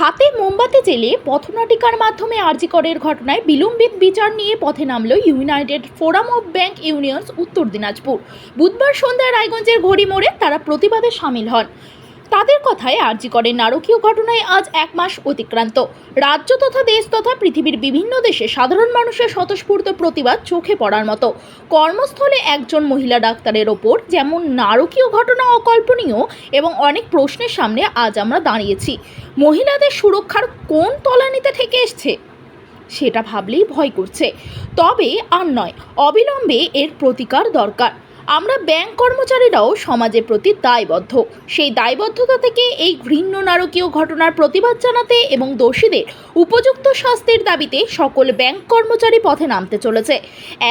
হাতে মোমবাতি জেলে পথনাটিকার মাধ্যমে আরজিকরের ঘটনায় বিলম্বিত বিচার নিয়ে পথে নামল United Forum of Bank Unions, Uttar Dinajpur. বুধবার সন্ধ্যায় রায়গঞ্জের ঘড়ি মোড়ে তারা প্রতিবাদে সামিল হন। তাদের কথায় আরজিকরের নারকীয় ঘটনায় আজ এক মাস অতিক্রান্ত। রাজ্য তথা দেশ তথা পৃথিবীর বিভিন্ন দেশে সাধারণ মানুষের স্বতঃস্ফূর্ত প্রতিবাদ চোখে পড়ার মতো। কর্মস্থলে একজন মহিলা ডাক্তারের ওপর যেমন নারকীয় ঘটনা অকল্পনীয় এবং অনেক প্রশ্নের সামনে আজ আমরা দাঁড়িয়েছি। মহিলাদের সুরক্ষার কোন তলানিতে থেকে এসছে? সেটা ভাবলেই ভয় করছে। তবে আর নয়, অবিলম্বে এর প্রতিকার দরকার। আমরা ব্যাংক কর্মচারীরাও সমাজের প্রতি দায়বদ্ধ। সেই দায়বদ্ধতা থেকে এই ঘৃণ্য নারকীয় ঘটনার প্রতিবাদ জানাতে এবং দোষীদের উপযুক্ত শাস্তির দাবিতে সকল ব্যাংক কর্মচারী পথে নামতে চলেছে।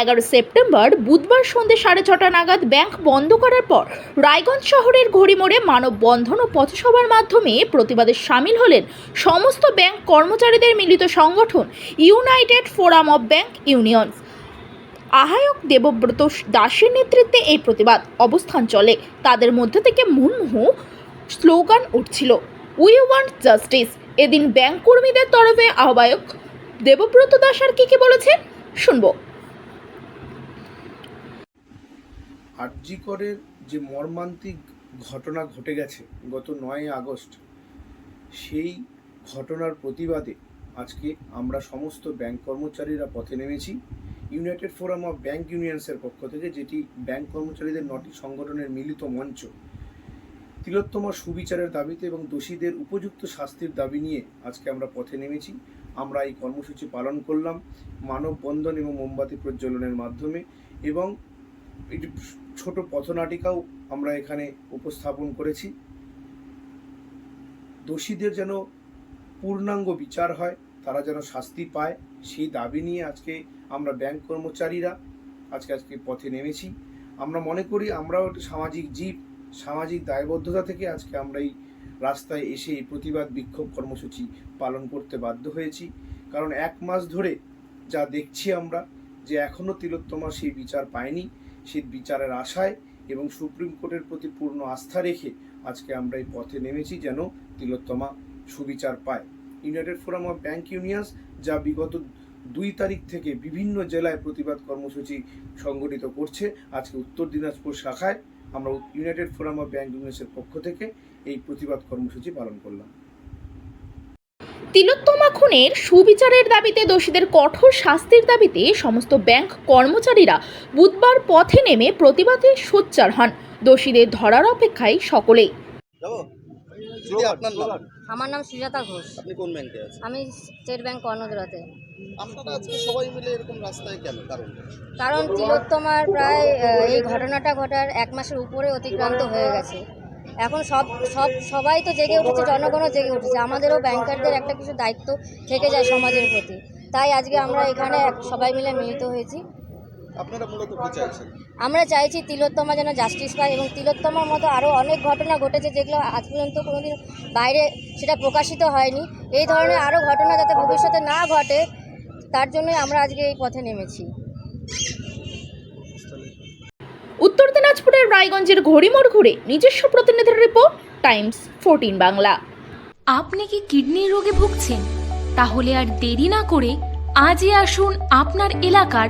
এগারো সেপ্টেম্বর বুধবার সন্ধ্যে সাড়ে ছটা নাগাদ ব্যাংক বন্ধ করার পর রায়গঞ্জ শহরের ঘড়িমোড়ে মানববন্ধন ও পথসভার মাধ্যমে প্রতিবাদে সামিল হলেন সমস্ত ব্যাংক কর্মচারীদের মিলিত সংগঠন United Forum of Bank Unions. আহায়ক Debabrata দাসের নেতৃত্বে এই প্রতিবাদ অবস্থান চলে। তাদের মধ্যে থেকে মুহুর্মুহু স্লোগান উঠছিল উই ওয়ান্ট জাস্টিস এদিন ব্যাংক কর্মীদের তরফে আহ্বায়ক দেবব্রত দাস আর কি কি বলেছেন? শুনব। আরজিকরের যে মর্মান্তিক ঘটনা ঘটে গেছে গত নয় আগস্ট, সেই ঘটনার প্রতিবাদে আজকে আমরা সমস্ত ব্যাংক কর্মচারীরা পথে নেমেছি। ইউনাইটেড ফোরাম অফ ব্যাংক ইউনিয়ন্সের পক্ষ থেকে যেটি ব্যাংক কর্মচারীদের নটি সংগঠনের মিলিত মঞ্চ, তিলোত্তমা সুবিচারের দাবিতে এবং দোষীদের উপযুক্ত শাস্তির দাবি নিয়ে আজকে আমরা পথে নেমেছি। আমরা এই কর্মসূচি পালন করলাম মানববন্ধন এবং মোমবাতি প্রজ্বলনের মাধ্যমে এবং একটি ছোট পথনাটিকাও আমরা এখানে উপস্থাপন করেছি। দোষীদের যেন পূর্ণাঙ্গ বিচার হয় তারা যেন শাস্তি পায়, সেই দাবি নিয়ে আজকে আমরা ব্যাংক কর্মচারীরা আজকে আজকে পথে নেমেছি। আমরা মনে করি আমরাও একটি সামাজিক জীব, সামাজিক দায়বদ্ধতা থেকে আজকে আমরা এই রাস্তায় এসে এই প্রতিবাদ বিক্ষোভ কর্মসূচি পালন করতে বাধ্য হয়েছি। কারণ এক মাস ধরে যা দেখছি আমরা, যে এখনও তিলোত্তমা সেই বিচার পায়নি সেই বিচারের আশায় এবং সুপ্রিম কোর্টের প্রতি পূর্ণ আস্থা রেখে আজকে আমরা এই পথে নেমেছি যেন তিলোত্তমা সুবিচার পায়। United Forum of Bank Unions যা বিগত দুই তারিখ থেকে বিভিন্ন জেলায় প্রতিবাদ কর্মসূচি সংগঠিত করছে। আজকে উত্তর দিনাজপুর শাখায় আমরা ইউনাইটেড ফোরাম অফ ব্যাংক ইউনিয়ন্সের পক্ষ থেকে এই প্রতিবাদ কর্মসূচি পালন করলাম। তিলোত্তমা খুনের সুবিচারের দাবিতে দোষীদের কঠোর শাস্তির দাবিতে সমস্ত ব্যাংক কর্মচারীরা বুধবার পথে নেমে প্রতিবাদে সোচ্চার হন। দোষীদের ধরার অপেক্ষায় সকলেই। দিদি আপনার নাম আমার নাম সুজাতা ঘোষ। আপনি কোন ব্যাংকে আছেন? আমি স্টেট ব্যাংক কর্ণধরাতে আপনারা আজকে সবাই মিলে এরকম রাস্তায় কেন? কারণ কারণ তিলোত্তমার প্রায় এই ঘটনাটা ঘটার এক মাসের উপরে অতিক্রান্ত হয়ে গেছে। এখন সব সব সবাই তো জেগে উঠেছে জনগণও জেগে উঠেছে। আমাদেরও ব্যাংকারদের একটা কিছু দায়িত্ব থেকে যায় সমাজের প্রতি। তাই আজকে আমরা এখানে এক- সবাই মিলে মিলিত হয়েছি। আপনারা মূলত কি চাইছেন? আমরা চাইছি তিলোত্তমা যেন জাস্টিস পায় এবং তিলোত্তমার মতো আরও অনেক ঘটনা ঘটেছে যেগুলো আজ পর্যন্ত কোনোদিন বাইরে সেটা প্রকাশিত হয়নি। এই ধরনের আরও ঘটনা যাতে ভবিষ্যতে না ঘটে তার জন্যই আমরা আজকে এই পথে নেমেছি। উত্তর দিনাজপুরের রায়গঞ্জের ঘড়িমোড় ঘুরে নিজস্ব প্রতিনিধির রিপোর্ট টাইমস ফোরটিন বাংলা। আপনি কি কিডনি রোগে ভুগছেন? তাহলে আর দেরি না করে আজই আসুন আপনার এলাকার